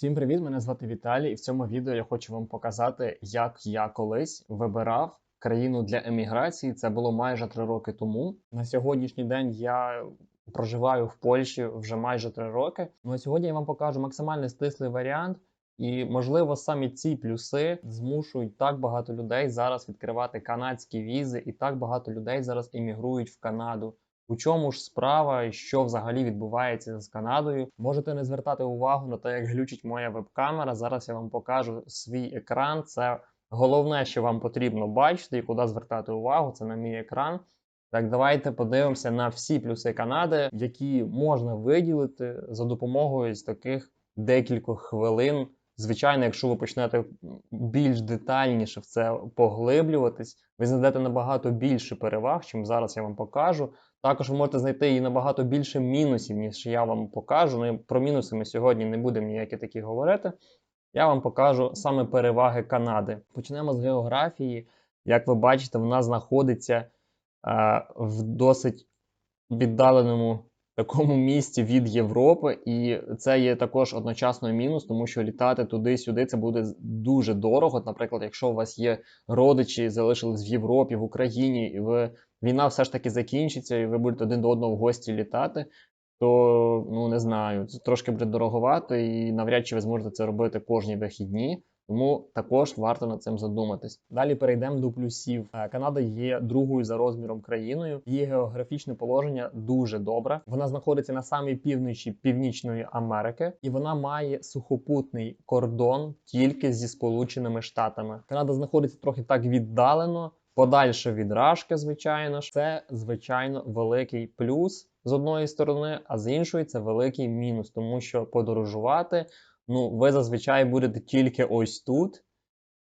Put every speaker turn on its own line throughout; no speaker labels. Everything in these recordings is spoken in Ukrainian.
Всім привіт! Мене звати Віталій, і в цьому відео я хочу вам показати, як я колись вибирав країну для еміграції. Це було майже три роки тому. На сьогоднішній день я проживаю в Польщі вже майже три роки. Ну а сьогодні я вам покажу максимально стислий варіант. І, можливо, самі ці плюси змушують так багато людей зараз відкривати канадські візи, і так багато людей зараз емігрують в Канаду. У чому ж справа і що взагалі відбувається з Канадою? Можете не звертати увагу на те, як глючить моя веб-камера. Зараз я вам покажу свій екран. Це головне, що вам потрібно бачити і куди звертати увагу. Це на мій екран. Так, давайте подивимося на всі плюси Канади, які можна виділити за допомогою з таких декількох хвилин. Звичайно, якщо ви почнете більш детальніше в це поглиблюватись, ви знайдете набагато більше переваг, чим зараз я вам покажу. Також ви можете знайти і набагато більше мінусів, ніж я вам покажу. Ну, про мінуси ми сьогодні не будемо ніякі такі говорити. Я вам покажу саме переваги Канади. Почнемо з географії. Як ви бачите, вона знаходиться е, в досить віддаленому такому місці від Європи, і це є також одночасно мінус, тому що літати туди-сюди це буде дуже дорого. Наприклад, якщо у вас є родичі, залишились в Європі, в Україні, і ви війна все ж таки закінчиться, і ви будете один до одного в гості літати. То ну не знаю, це трошки буде дороговато, і навряд чи ви зможете це робити кожні вихідні. Тому також варто над цим задуматись. Далі перейдемо до плюсів. Е, Канада є другою за розміром країною. Її географічне положення дуже добре. Вона знаходиться на самій півночі Північної Америки, і вона має сухопутний кордон тільки зі Сполученими Штатами. Канада знаходиться трохи так віддалено. Подальше від Рашки, звичайно ж, це звичайно великий плюс з одної сторони, а з іншої це великий мінус, тому що подорожувати ну, ви зазвичай будете тільки ось тут.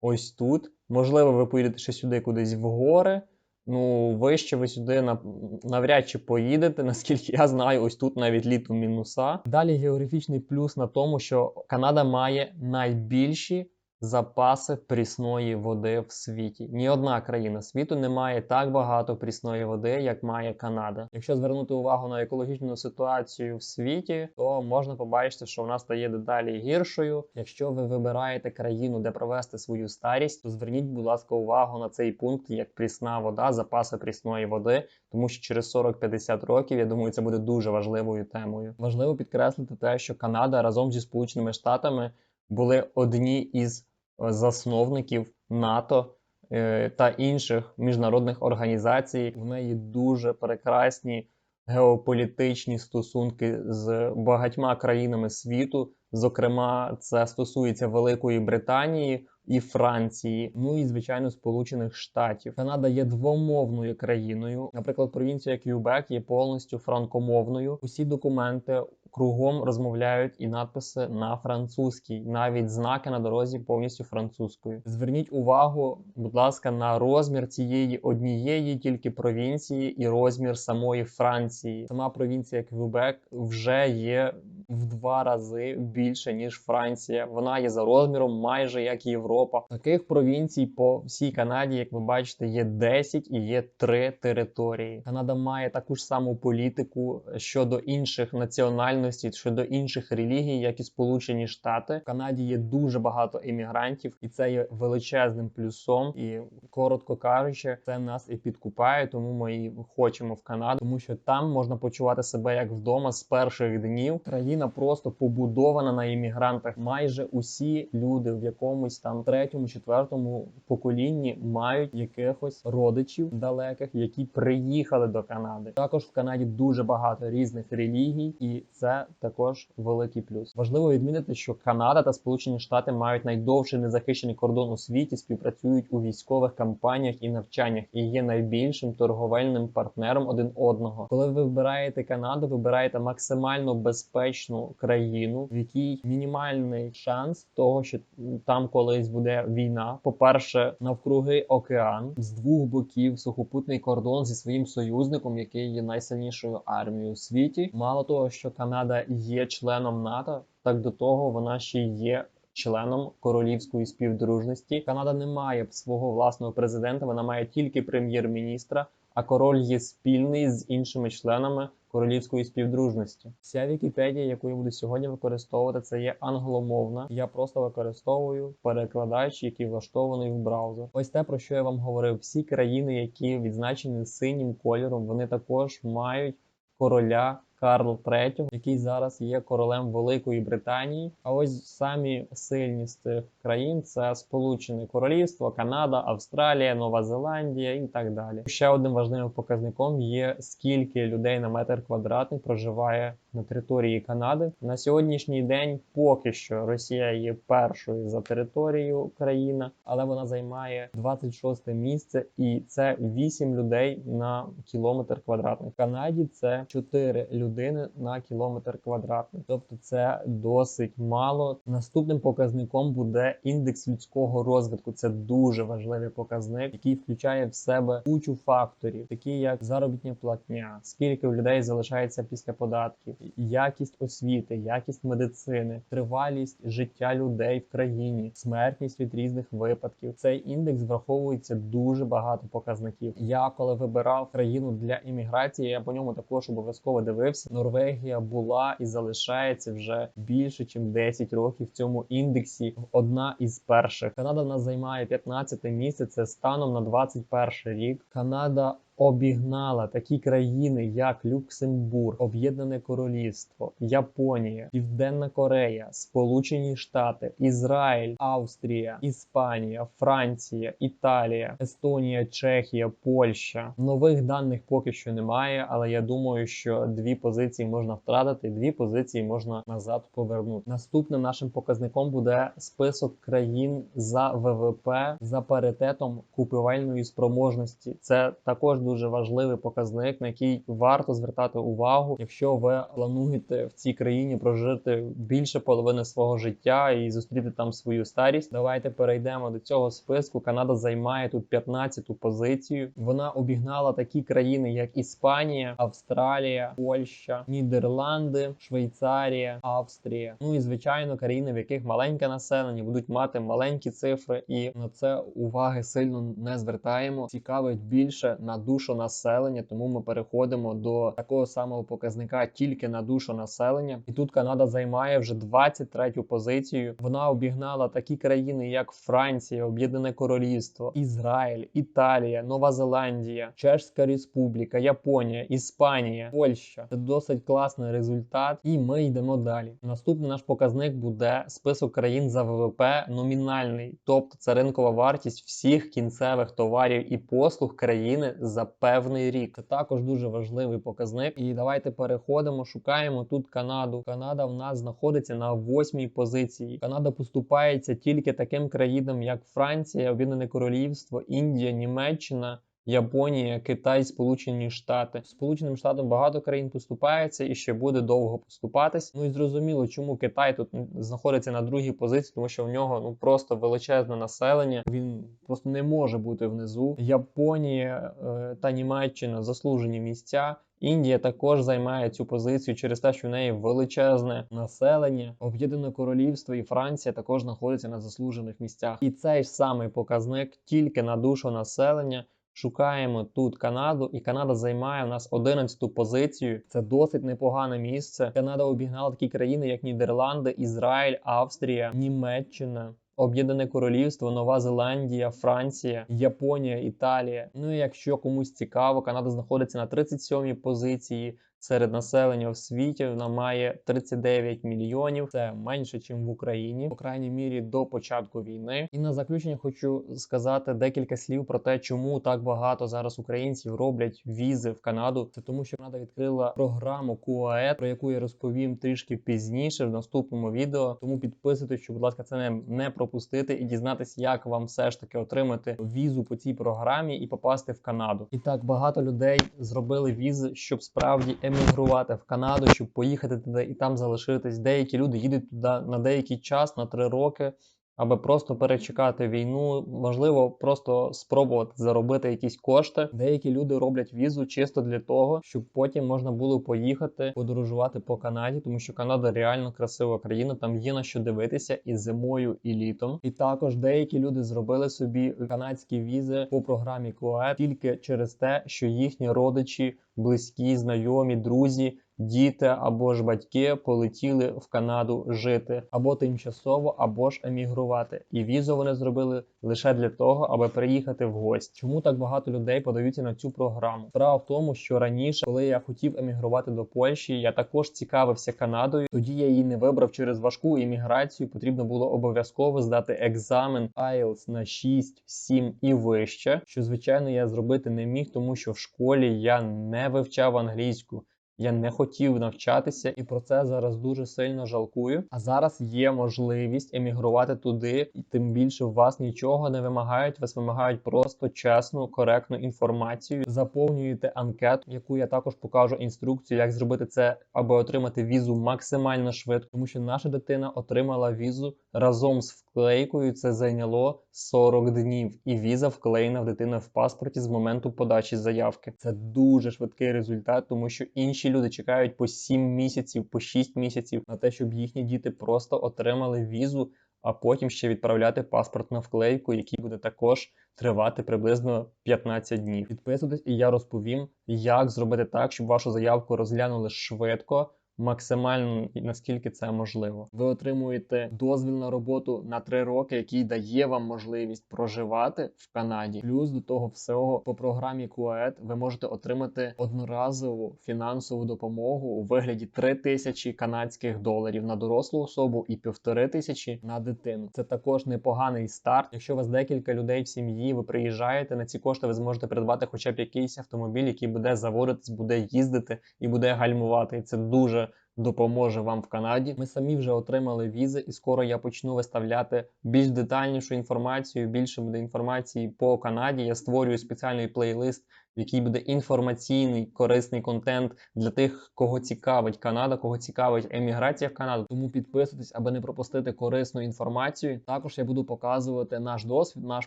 Ось тут. Можливо, ви поїдете ще сюди кудись в гори. Ну, вище ви сюди навряд чи поїдете, наскільки я знаю, ось тут навіть літом мінуса. Далі географічний плюс на тому, що Канада має найбільші запаси прісної води в світі. Ні одна країна світу не має так багато прісної води, як має Канада. Якщо звернути увагу на екологічну ситуацію в світі, то можна побачити, що вона стає дедалі гіршою. Якщо ви вибираєте країну, де провести свою старість, то зверніть, будь ласка, увагу на цей пункт, як прісна вода, запаси прісної води, тому що через 40-50 років я думаю, це буде дуже важливою темою. Важливо підкреслити те, що Канада разом зі Сполученими Штатами були одні із е, засновників НАТО е, та інших міжнародних організацій. В неї дуже прекрасні геополітичні стосунки з багатьма країнами світу. Зокрема, це стосується Великої Британії і Франції, ну і звичайно Сполучених Штатів. Канада є двомовною країною. Наприклад, провінція Кюбек є повністю франкомовною. Усі документи кругом розмовляють і надписи на французькій, навіть знаки на дорозі повністю французькою. Зверніть увагу, будь ласка, на розмір цієї однієї тільки провінції і розмір самої Франції. Сама провінція Квебек вже є в два рази більше ніж Франція. Вона є за розміром майже як Європа. Таких провінцій по всій Канаді, як ви бачите, є 10 і є 3 території. Канада має таку ж саму політику щодо інших національностей, щодо інших релігій, як і Сполучені Штати. В Канаді є дуже багато іммігрантів, і це є величезним плюсом. І коротко кажучи, це нас і підкупає. Тому ми і хочемо в Канаду, тому що там можна почувати себе як вдома з перших днів. Країна Україна просто побудована на іммігрантах. Майже усі люди в якомусь там третьому, четвертому поколінні мають якихось родичів далеких, які приїхали до Канади. Також в Канаді дуже багато різних релігій, і це також великий плюс. Важливо відмітити, що Канада та Сполучені Штати мають найдовший незахищений кордон у світі, співпрацюють у військових кампаніях і навчаннях і є найбільшим торговельним партнером один одного. Коли ви вибираєте Канаду, вибираєте максимально безпечну безпечну країну, в якій мінімальний шанс того, що там колись буде війна. По перше, навкруги океан з двох боків сухопутний кордон зі своїм союзником, який є найсильнішою армією у світі. Мало того, що Канада є членом НАТО, так до того вона ще є. Членом королівської співдружності Канада не має свого власного президента, вона має тільки прем'єр-міністра а король є спільний з іншими членами королівської співдружності. Вся Вікіпедія, яку я буду сьогодні використовувати, це є англомовна. Я просто використовую перекладач, який влаштований в браузер. Ось те, про що я вам говорив. Всі країни, які відзначені синім кольором, вони також мають короля Карл III, який зараз є королем Великої Британії. А ось самі сильні з цих країн це Сполучене Королівство, Канада, Австралія, Нова Зеландія і так далі. Ще одним важливим показником є скільки людей на метр квадратний проживає на території Канади. На сьогоднішній день поки що Росія є першою за територією країна, але вона займає 26 місце, і це 8 людей на кілометр квадратний. В Канаді це 4 людини на кілометр квадратний. Тобто це досить мало. Наступним показником буде індекс людського розвитку. Це дуже важливий показник, який включає в себе кучу факторів, такі як заробітня платня, скільки людей залишається після податків, якість освіти, якість медицини, тривалість життя людей в країні, смертність від різних випадків. Цей індекс враховується дуже багато показників. Я коли вибирав країну для імміграції, я по ньому також обов'язково дивився. Норвегія була і залишається вже більше, ніж 10 років в цьому індексі. Одна із перших. Канада в нас займає 15 місце. Це станом на 21 рік. Канада обігнала такі країни, як Люксембург, Об'єднане Королівство, Японія, Південна Корея, Сполучені Штати, Ізраїль, Австрія, Іспанія, Франція, Італія, Естонія, Чехія, Польща. Нових даних поки що немає, але я думаю, що дві позиції можна втратити, дві позиції можна назад повернути. Наступним нашим показником буде список країн за ВВП за паритетом купівельної спроможності. Це також дуже важливий показник, на який варто звертати увагу, якщо ви плануєте в цій країні прожити більше половини свого життя і зустріти там свою старість. Давайте перейдемо до цього списку. Канада займає тут 15-ту позицію. Вона обігнала такі країни, як Іспанія, Австралія, Польща, Нідерланди, Швейцарія, Австрія. Ну і звичайно, країни, в яких маленьке населення, будуть мати маленькі цифри, і на це уваги сильно не звертаємо. Цікавить більше на душу населення, тому ми переходимо до такого самого показника тільки на душу населення. І тут Канада займає вже 23-ю позицію. Вона обігнала такі країни, як Франція, Об'єднане Королівство, Ізраїль, Італія, Нова Зеландія, Чешська Республіка, Японія, Іспанія, Польща. Це досить класний результат, і ми йдемо далі. Наступний наш показник буде список країн за ВВП номінальний, тобто це ринкова вартість всіх кінцевих товарів і послуг країни за певний рік. Це також дуже важливий показник. І давайте переходимо, шукаємо тут Канаду. Канада в нас знаходиться на восьмій позиції. Канада поступається тільки таким країнам, як Франція, Об'єднане Королівство, Індія, Німеччина. Японія, Китай, Сполучені Штати. Сполученим Штатам багато країн поступається і ще буде довго поступатись. Ну і зрозуміло, чому Китай тут знаходиться на другій позиції, тому що в нього ну просто величезне населення. Він просто не може бути внизу. Японія е, та Німеччина заслужені місця. Індія також займає цю позицію через те, що в неї величезне населення. Об'єднане королівство і Франція також знаходяться на заслужених місцях. І цей ж самий показник тільки на душу населення. Шукаємо тут Канаду, і Канада займає у нас 11-ту позицію. Це досить непогане місце. Канада обігнала такі країни, як Нідерланди, Ізраїль, Австрія, Німеччина. Об'єднане Королівство, Нова Зеландія, Франція, Японія, Італія. Ну і якщо комусь цікаво, Канада знаходиться на 37-й позиції серед населення в світі. Вона має 39 мільйонів. Це менше, ніж в Україні, по крайній мірі до початку війни. І на заключення хочу сказати декілька слів про те, чому так багато зараз українців роблять візи в Канаду. Це тому, що Канада відкрила програму QAED, про яку я розповім трішки пізніше в наступному відео. Тому підписуйтесь, щоб, будь ласка, це не, не пропустити і дізнатися, як вам все ж таки отримати візу по цій програмі і попасти в Канаду. І так багато людей зробили візи, щоб справді емігрувати в Канаду, щоб поїхати туди і там залишитись. Деякі люди їдуть туди на деякий час, на три роки. аби просто перечекати війну, можливо, просто спробувати заробити якісь кошти. Деякі люди роблять візу чисто для того, щоб потім можна було поїхати подорожувати по Канаді, тому що Канада реально красива країна. Там є на що дивитися і зимою, і літом. І також деякі люди зробили собі канадські візи по програмі КОЕ тільки через те, що їхні родичі, близькі, знайомі, друзі. Діти або ж батьки полетіли в Канаду жити або тимчасово, або ж емігрувати. І візу вони зробили лише для того, аби приїхати в гості. Чому так багато людей подаються на цю програму? Справа в тому, що раніше, коли я хотів емігрувати до Польщі, я також цікавився Канадою. Тоді я її не вибрав через важку імміграцію. Потрібно було обов'язково здати екзамен IELTS на 6, 7 і вище. Що звичайно я зробити не міг, тому що в школі я не вивчав англійську. Я не хотів навчатися, і про це зараз дуже сильно жалкую. А зараз є можливість емігрувати туди, і тим більше в вас нічого не вимагають. Вас вимагають просто чесну, коректну інформацію. Заповнюєте анкету, яку я також покажу інструкцію, як зробити це, аби отримати візу максимально швидко, тому що наша дитина отримала візу разом з вклейкою. Це зайняло 40 днів, і віза вклеєна в дитини в паспорті з моменту подачі заявки. Це дуже швидкий результат, тому що інші люди чекають по 7 місяців, по 6 місяців на те, щоб їхні діти просто отримали візу, а потім ще відправляти паспорт на вклейку, який буде також тривати приблизно 15 днів. Підписуйтесь, і я розповім, як зробити так, щоб вашу заявку розглянули швидко. Максимально наскільки це можливо, ви отримуєте дозвіл на роботу на 3 роки, який дає вам можливість проживати в Канаді. Плюс до того всього по програмі QAED ви можете отримати одноразову фінансову допомогу у вигляді 3 тисячі канадських доларів на дорослу особу і півтори тисячі на дитину. Це також непоганий старт. Якщо у вас декілька людей в сім'ї, ви приїжджаєте на ці кошти, ви зможете придбати хоча б якийсь автомобіль, який буде заводитись, буде їздити і буде гальмувати. І це дуже допоможе вам в Канаді. Ми самі вже отримали візи, і скоро я почну виставляти більш детальнішу інформацію. Більше буде інформації по Канаді. Я створюю спеціальний плейлист, в який буде інформаційний корисний контент для тих, кого цікавить Канада, кого цікавить еміграція в Канаду. Тому підписуйтесь, аби не пропустити корисну інформацію. Також я буду показувати наш досвід, наш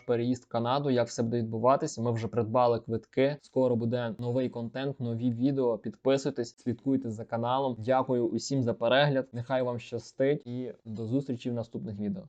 переїзд в Канаду, як все буде відбуватися. Ми вже придбали квитки. Скоро буде новий контент, нові відео. Підписуйтесь, слідкуйте за каналом. Дякую усім за перегляд. Нехай вам щастить і до зустрічі в наступних відео.